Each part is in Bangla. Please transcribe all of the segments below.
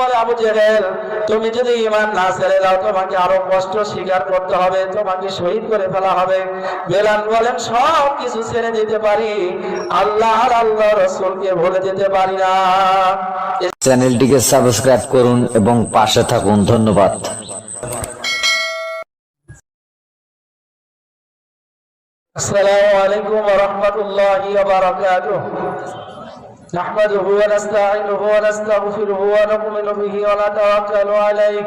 বলে আবু জেহেল তুমি যদি ইমান না ছেড়ে দাও তোমাকে আরও কষ্ট স্বীকার করতে হবে তোমাকে শহীদ করে ফেলা হবে। বেলাল বলেন সব কিছু ছেড়ে দিতে পারি আল্লাহ আল্লাহ রসুলকে ভুলে যেতে পারি না। চ্যানেলটিকে সাবস্ক্রাইব করুন এবং পাশে থাকুন। ধন্যবাদ। আসসালামু আলাইকুম ওয়া রাহমাতুল্লাহি ওয়া বারাকাতুহু। نحمده ونستعينه ونستغفره ونؤمن به ونتوكل عليه.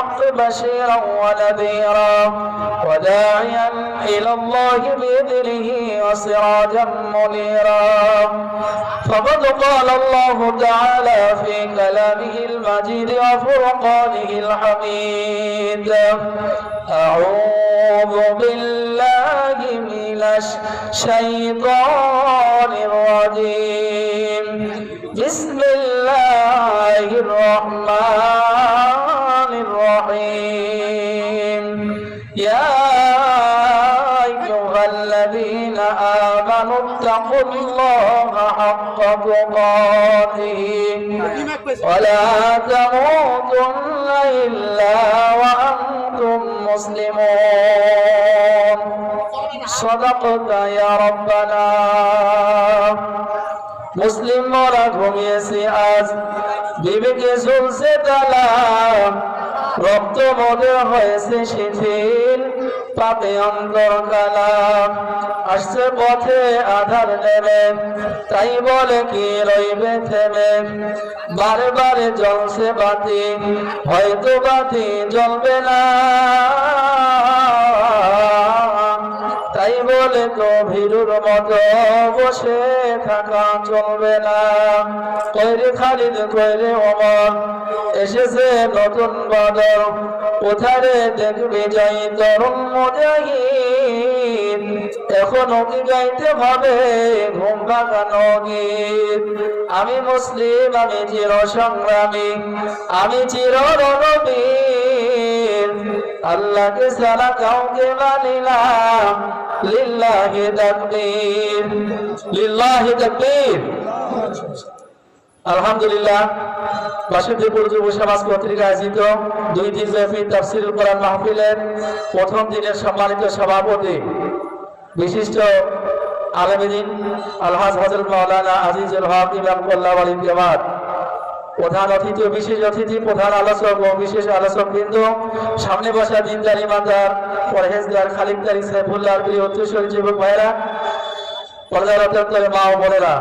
بشيرا ونذيرا وداعيا إلى الله بإذنه وسراجا منيرا. فقد قال الله تعالى في كلامه المجيد وفرقانه الحميد أعوذ بالله من الشيطان الرجيم. بسم الله الرحمن الرحيم يا أيها الذين آمنوا اتقوا الله حق تقاته ولا تموتن إلا وأنتم مسلمون صدقت يا ربنا মুসলিম মরা ঘুমিয়েছে আজ বিবেকে চলছে তালা রক্ত মনে হয়েছে শিথিল পাতে অন্তর কালা। আসছে পথে আধার নেবে, তাই বলে কি রইবে থেমে। বারে বারে জ্বলছে বাতি, হয়তো বাতি জ্বলবে না। তাই বলে তো ভীরুর মতো বসে থাকা চলবে না। কইরে খালিদ, কইরে অমর এসেছে নতুন বদল, কোথারে দেখবে যাই তরুণ মুজাহিদ? এখনও কি গাইতে ভাবে ঘুম ভাঙানো গীত? আমি মুসলিম, আমি চির সংগ্রামী আমি চির রণবীর আল্লাহকে সারা কাউকে তাকবীর। তাকবীর। আলহামদুলিল্লাহ সমাজ কর্তৃক আয়োজিত দুই দিন ব্যাপী তাফসিরুল কোরআন মাহফিলের প্রথম দিনের সম্মানিত সভাপতি বিশিষ্ট আলমদিন আলহাজ হজরত মাওলানা আজিজুল হক ইমাম কল্লা আলী জামাত। প্রধান অতিথি, বিশেষ অতিথি, প্রধান আলোচক ও বিশেষ আলোচক বৃন্দ, সামনে বসা দিনদার ইমানদার পরহেজগার খালিকদারি সাইফুল্লাহ প্রিয় উত্তরসরী যুবক ভাইরা পর্দার অত্যন্তরে মা ও বোনেরা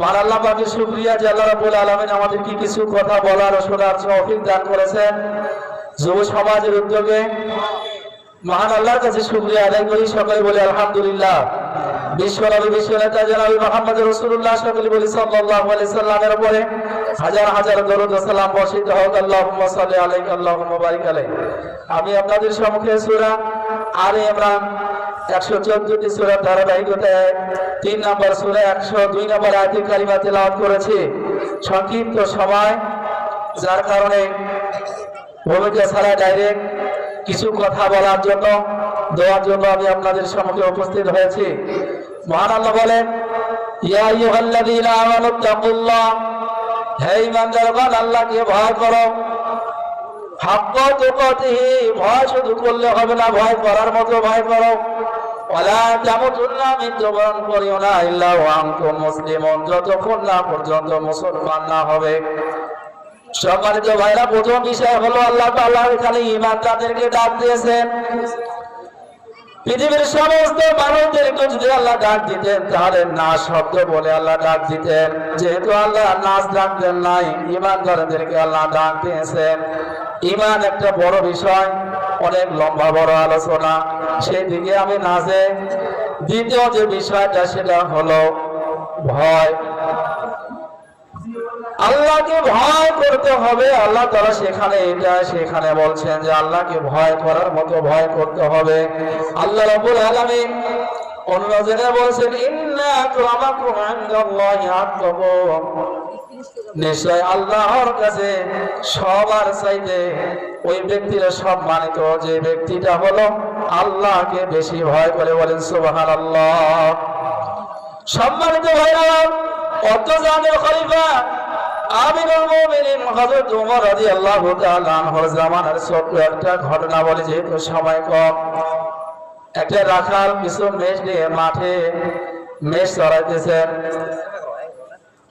মহান আল্লাহ পাকের শুক্রিয়া যে আল্লাহ রাব্বুল আলামিন আমাদেরকে কিছু কথা বলার ও শোনার তৌফিক দান করেছেন। যুব সমাজের উদ্যোগে মহান আল্লাহর কাছে শুক্রিয়া আদায় করি, সকলে বলি আলহামদুলিল্লাহ। বিশ্বনবী, বিশ্বনেতা জনাবি মোহাম্মদ রসুল্লাহ সকলে বলি আলাইহি সাল্লামের উপরে হাজার হাজার দরুদ সালাম বর্ষিত হোক, আল্লাহুম্মা সাল্লি আলাইহি, আল্লাহুম্মা বারিক আলাইহি। আমি আপনাদের সম্মুখে সূরা আলে ইমরান একশো চোদ্দটি সূরার ধারাবাহিকতায় তিন নম্বর সূরা একশো দুই নম্বর আয়াতে কারিমা তেলাওয়াত করেছি। সংক্ষিপ্ত সময়, যার কারণে ভূমিকা ছাড়া ডাইরেক্ট কিছু কথা বলার জন্য, দেওয়ার জন্য আমি আপনাদের সম্মুখে উপস্থিত হয়েছি। মহান আল্লাহ বলেন, ইয়া আইয়ুহাল্লাযীনা আমানু তাকুল্লাহ হে আল্লাহকে ভয় করো। ভয় শুধু হবে না, ভয় করার মতো ভয় করো। করিও না যতক্ষণ না পর্যন্ত মুসলমান না হবে। সম্মানিত ভাইরা, প্রথম বিষয় হলো, আল্লাহ তাআলা এখানে ইমানদারদেরকে ডাক দিয়েছেন। পৃথিবীর সমস্ত মানুষদেরকে যদি আল্লাহ ডাক দিতেন, তাহলে না শব্দ বলে আল্লাহ ডাক দিতেন। যেহেতু আল্লাহ নাচ ডাকতেন নাই ইমানদারদেরকে আল্লাহ ডাক দিয়েছেন। ইমান একটা বড় বিষয়, অনেক লম্বা বড় আলোচনা। সেই দিকে আমি নাচে, দ্বিতীয় যে বিষয়টা, সেটা হলো ভয়। আল্লাহকে ভয় করতে হবে। আল্লাহ তারা সেখানে এটা সেখানে বলছেন যে আল্লাহকে ভয় করার মতো ভয় করতে হবে। আল্লাহ রাব্বুল আলামিন অন্য জায়গায় বলছেন নিশ্চয় আল্লাহর কাছে সবার চাইতে ওই ব্যক্তিরা সম্মানিত। যে ব্যক্তিটা হলো আল্লাহকে বেশি ভয় করে বলেন সুবাহান আল্লাহ সম্মানিত ভাইরা অত জানের খলিফা আমিরুল মুমিনিন হযরত ওমর রাদিয়াল্লাহু তাআলা আনহুর জামানার ছোট্ট একটা ঘটনা বলে, যেহেতু সময় কম। একটা রাখাল কিছু মেষ নিয়ে মাঠে মেষ চড়াইতেছেন।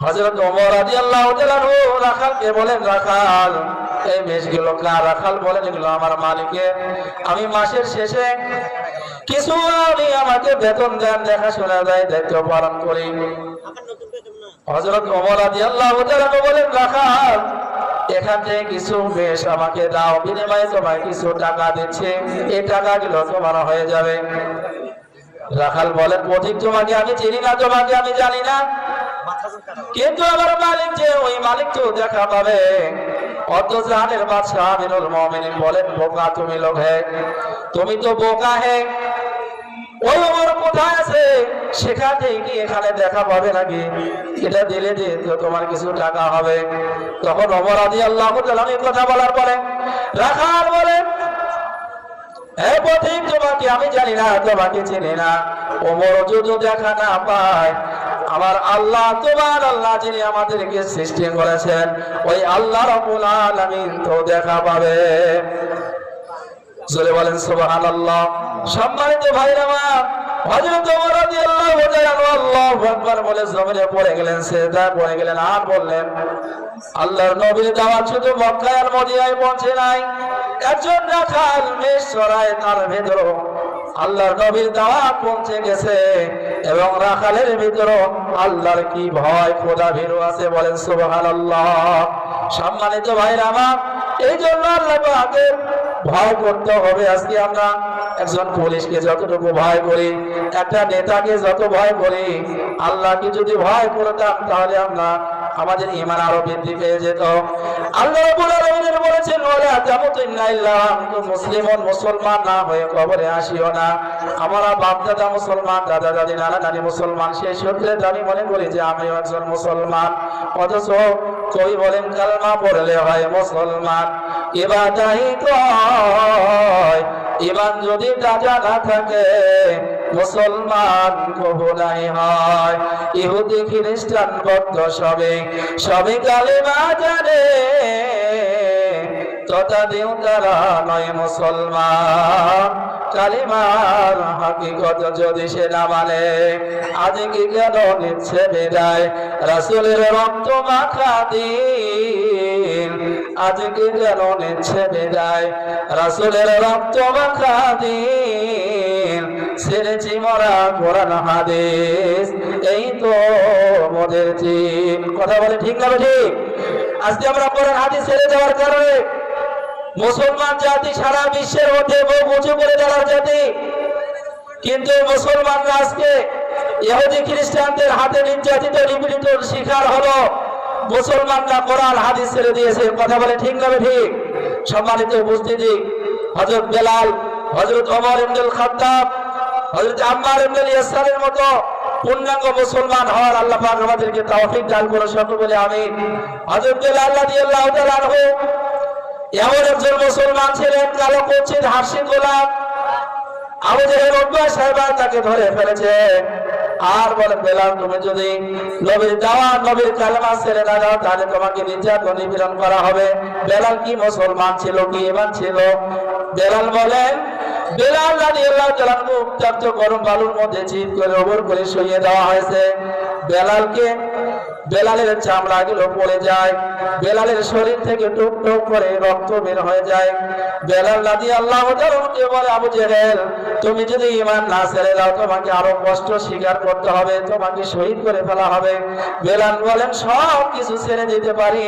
হযরত ওমর তাআলা আনহু রাখালকে বলেন, রাখাল, এই মেষগুলো কার? রাখাল বলেন, এগুলো আমার মালিকের। আমি মাসের শেষে কিছু আমাকে বেতন দেন, দেখাশোনা দেয়, দায়িত্ব পালন করি। রাদিয়াল্লাহু তাআলা আনহু বলেন, রাখাল, এখান থেকে কিছু বেশ আমাকে দাও। বিনিময়ে তোমায় কিছু টাকা দিচ্ছে। এই টাকাগুলো তোমার হয়ে যাবে। রাখাল তোমাকে আমি চিনি না, তোমাকে আমি জানি না। কিন্তু আমার মালিক যে ওই মালিক তো দেখা পাবে। অত জাহানের বাদশাহ মুমিনিন বলেন, বোকা তুমি লোক হে। তুমি তো বোকা হে। ওই কোথায় আছে। সেখান কি এখানে দেখা পাবে নাকি? এটা দিলে যে তোমার কিছু টাকা হবে। তখন আদি আল্লাহ কথা বলার পরে, রাখাল বলেন হে পথিক, তোমাকে আমি জানি না, তোমাকে চিনি না। ওমর যদি দেখা না পায়, আমার আল্লাহ, তোমার আল্লাহ যিনি আমাদেরকে সৃষ্টি করেছেন, ওই আল্লাহ রব্বুল আলামিন তো দেখা পাবে। জোরে বলেন, সুবহানাল্লাহ। সম্মানিত ভাইরা আমার বলে পড়ে গেলেন গেলেন। বললেন, আল্লাহর নবীর দাওয়াত আর পৌঁছে নাই। তার পৌঁছে গেছে এবং রাখালের ভিতর আল্লাহর কি ভয়, খোদা ভীরু আছে বলেন, সুবহানাল্লাহ। সম্মানিত ভাইরা আমার এই জন্য আল্লাহ ভয় করতে হবে। আজকে আমরা একজন পুলিশকে যতটুকু ভয় করি, একটা নেতাকে যত ভয় করি, আল্লাহকে যদি ভয় করতাম তাহলে আমরা আমাদের ইমান আরও বৃদ্ধি পেয়ে যেত। আল্লাহ মুসলিমুন না হয়ে না। আমরা বাপ দাদা মুসলমান দাদা দাদি নানা মুসলমান আমি মনে যে একজন মুসলমান। অথচ কবি বলেন কালমা পড়লে হয় মুসলমান। ইবাদাই কয় ইমান যদি তাজা না থাকে, মুসলমান কবু নাই হয়। ইহুদি, খ্রিস্টান, বৌদ্ধ সবে সবে কালেমা জানে তথাদিও তারা নয় মুসলমান। কালিমার হাকিকত যদি সে না মানে আজকে কেন নিচ্ছে বিদায়? রাসুলের রক্ত মাখা দিন আজকে কেন নিচ্ছে বিদায় রাসুলের রক্ত মাখা দিন, ছেড়েছি মরা কোরআন হাদিস। এই তো মোদের চিন কথা বলে ঠিক না ঠিক আজকে আমরা কোরআন হাদিস ছেড়ে যাওয়ার কারণে মুসলমান জাতি সারা বিশ্বের মধ্যে মুখ উঁচু করে দাঁড়ার জাতি। কিন্তু মুসলমানরা আজকে ইহুদি খ্রিস্টানদের হাতে নির্যাতিত নিপীড়িত শিকার হলো। মুসলমানরা কোরআন, হাদিস ছেড়ে দিয়েছে। কথা বলে ঠিক না ঠিক সম্মানিত উপস্থিতি হজরত বেলাল হজরত ওমর ইবনুল খাত্তাব হজরত আম্মার ইবনুল ইয়াসারের মতো পূর্ণাঙ্গ মুসলমান হওয়ার আল্লাহ পাক আমাদেরকে তৌফিক দান করে সকল বলে আমিন। হযরত বেলাল রাদিয়াল্লাহু তাআলা এমন একজন মুসলমান ছিলেন, কালো কুচ্ছিত হাসি গোলাপ, আবু জেহেল উদ্বা সাহেব তাকে ধরে ফেলেছে। আর বলে বেলাল তুমি যদি নবীর দাওয়া, নবীর কালেমা ছেড়ে না যাও তাহলে তোমাকে নির্যাতন নিপীড়ন করা হবে। বেলাল কি মুসলমান ছিল, কি ইমান ছিল? বেলাল বলেন বেলাল রাদিয়াল্লাহু তাআলা উত্তপ্ত গরম বালুর মধ্যে চিত করে ওপর করে শুইয়ে দেওয়া হয়েছে। বেলালকে বেলালের চামড়া গুলো পড়ে যায়। বেলালের শরীর থেকে টুক টুক করে রক্ত বের হয়ে যায়। বেলাল রাদি আল্লাহ বলে, আবু জেহেল, তুমি যদি ইমান না ছেড়ে দাও, তোমাকে আরও কষ্ট স্বীকার করতে হবে, তোমাকে শহীদ করে ফেলা হবে। বেলাল বলেন, সব কিছু ছেড়ে দিতে পারি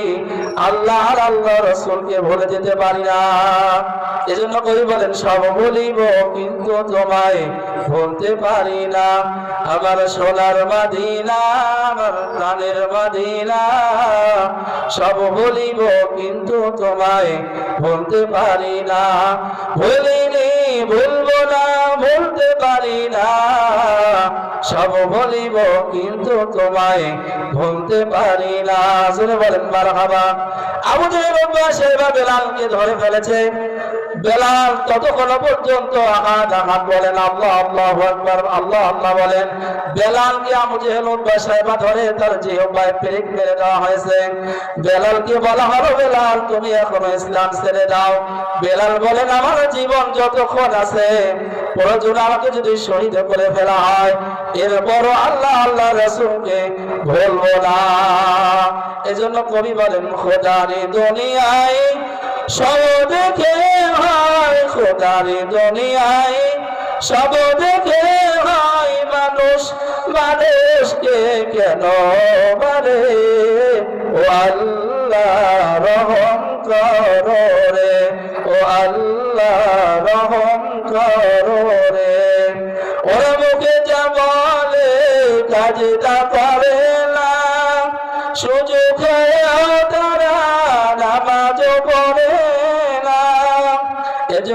আল্লাহ আল্লাহ রসুলকে ভুলে যেতে পারি না। এজন্য কবি বলেন, সব বলিব কিন্তু তোমায় ভুলতে পারি না। আমার সোনার মাদিনা, আমার প্রাণের সব ভুলিব কিন্তু তোমায় ভুলতে পারি না। ভুলিনি ভুলবো না, ভুলতে পারি না। সব ভুলিব কিন্তু তোমায় ভুলতে পারি না। বলেন, মারহাবা। আবু জাহেল অভ্যাসে বা বেলালকে ধরে ফেলেছে। বেলাল ততক্ষণ পর্যন্ত আহাদ আহাদ বলেন, আল্লাহ আল্লাহ আকবার, আল্লাহ আল্লাহ বলেন। বেলালকে আবু জেহেল সাহেবা ধরে তার জিহ্বায় পেরেক মেরে দেওয়া হয়েছে। বেলালকে বলা হলো, বেলাল, তুমি এখনও ইসলাম ছেড়ে দাও। বেলাল বলেন, আমার জীবন যতক্ষণ আছে, প্রয়োজন আমাকে যদি শহীদ করে ফেলা হয়, এরপরও আল্লাহ আল্লাহ রসুলকে বলব না। এজন্য কবি বলেন খোদারি দুনিয়ায় সব হয় খোদারি দুনিয়ায় সব দেখে হয় মানুষ, মানুষকে কেন মানে ও আল্লাহ রহম করো রে, ও আল্লাহ রহম করো রে। ওরা মুখে যা বলে, কাজটা করে না। সুযোগ হয়েও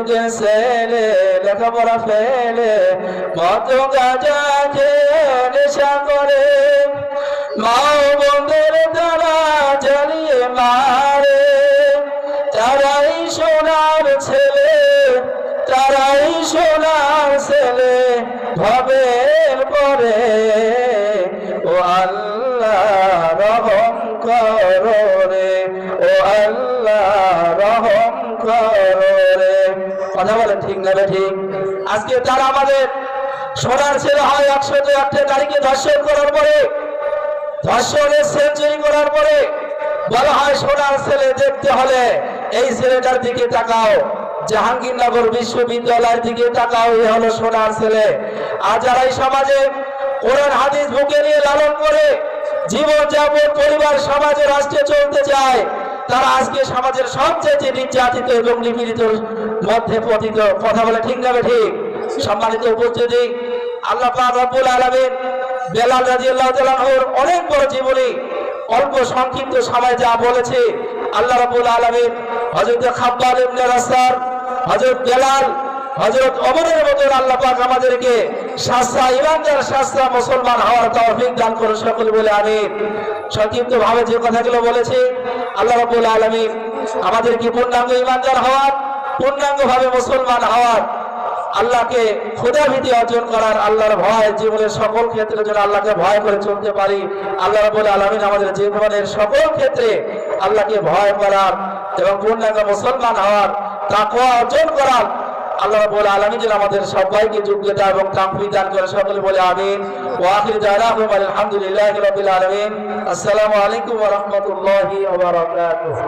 যুগে ছেলে লেখাপড়া ফেলে মত গাজা খেয়ে নেশা করে। মা বন্ধের তারা জ্বালিয়ে মারে, তারাই সোনার ছেলে, তারাই সোনার ছেলে, ভবের পরে। ও আল্লাহ কথা বলেন, ঠিক না ঠিক? আজকে তারা আমাদের সোনার ছেলে হয় একশো একটা তারিখে ধর্ষণ করার পরে ধর্ষণের সেঞ্চুরি করার পরে বলা হয় সোনার ছেলে দেখতে হলে এই ছেলেটার দিকে তাকাও, জাহাঙ্গীরনগর বিশ্ববিদ্যালয়ের দিকে তাকাও, এ হলো সোনার ছেলে। আর যারা এই সমাজে কোরআন, হাদিস, বুকে নিয়ে লালন করে জীবন যাপন পরিবার, সমাজে রাষ্ট্রে চলতে চায় তারা আজকে সমাজের সবচেয়ে নির্যাতিত এবং নিপীড়িত মধ্যে পতিত। কথা বলে ঠিক না ঠিক সম্মানিত উপস্থিতি, আল্লাহ রব্বুল আলমের বেলাল রাদিয়াল্লাহু তাআলা আনহুর অনেক বড় জীবনী, অল্প সংক্ষিপ্ত সময় যা বলেছে, আল্লাহ রব্বুল আলমের হজরত খাবার ইবনে রাস্তার, হযরত বেলাল হযরত ওমরের মতো আল্লাহ পাক আমাদেরকে শাস্ত্রা ইমানদার শাস্তা মুসলমান হওয়ার তৌফিক দান করে সকলে বলে আমিন। সংক্ষিপ্ত ভাবে যে কথাগুলো বলেছে, আল্লাহ রাব্বুল আলামিন আমাদেরকে পূর্ণাঙ্গ ইমানদার হওয়ার পূর্ণাঙ্গ ভাবে মুসলমান হওয়ার, আল্লাহকে ভীতি অর্জন করার, আল্লাহর ভয় জীবনের সকল ক্ষেত্রে যেন আল্লাহকে ভয় করে চলতে পারি। আল্লাহ রাবুল আলমিন আমাদের জীবনের সকল ক্ষেত্রে আল্লাহকে ভয় করার এবং পূর্ণাঙ্গ মুসলমান হওয়ার, তাকওয়া অর্জন করার আল্লাহ রাব্বুল আলামিন আমাদের সবাইকে যোগ্যতা এবং তাকবি দান করে সকলে বলে আমিন। ওয়াখির হুম আলহামদুলিল্লাহি রাব্বিল আলামিন। আসসালামু আলাইকুম ওয়া রাহমাতুল্লাহি ওয়া বারাকাতুহু।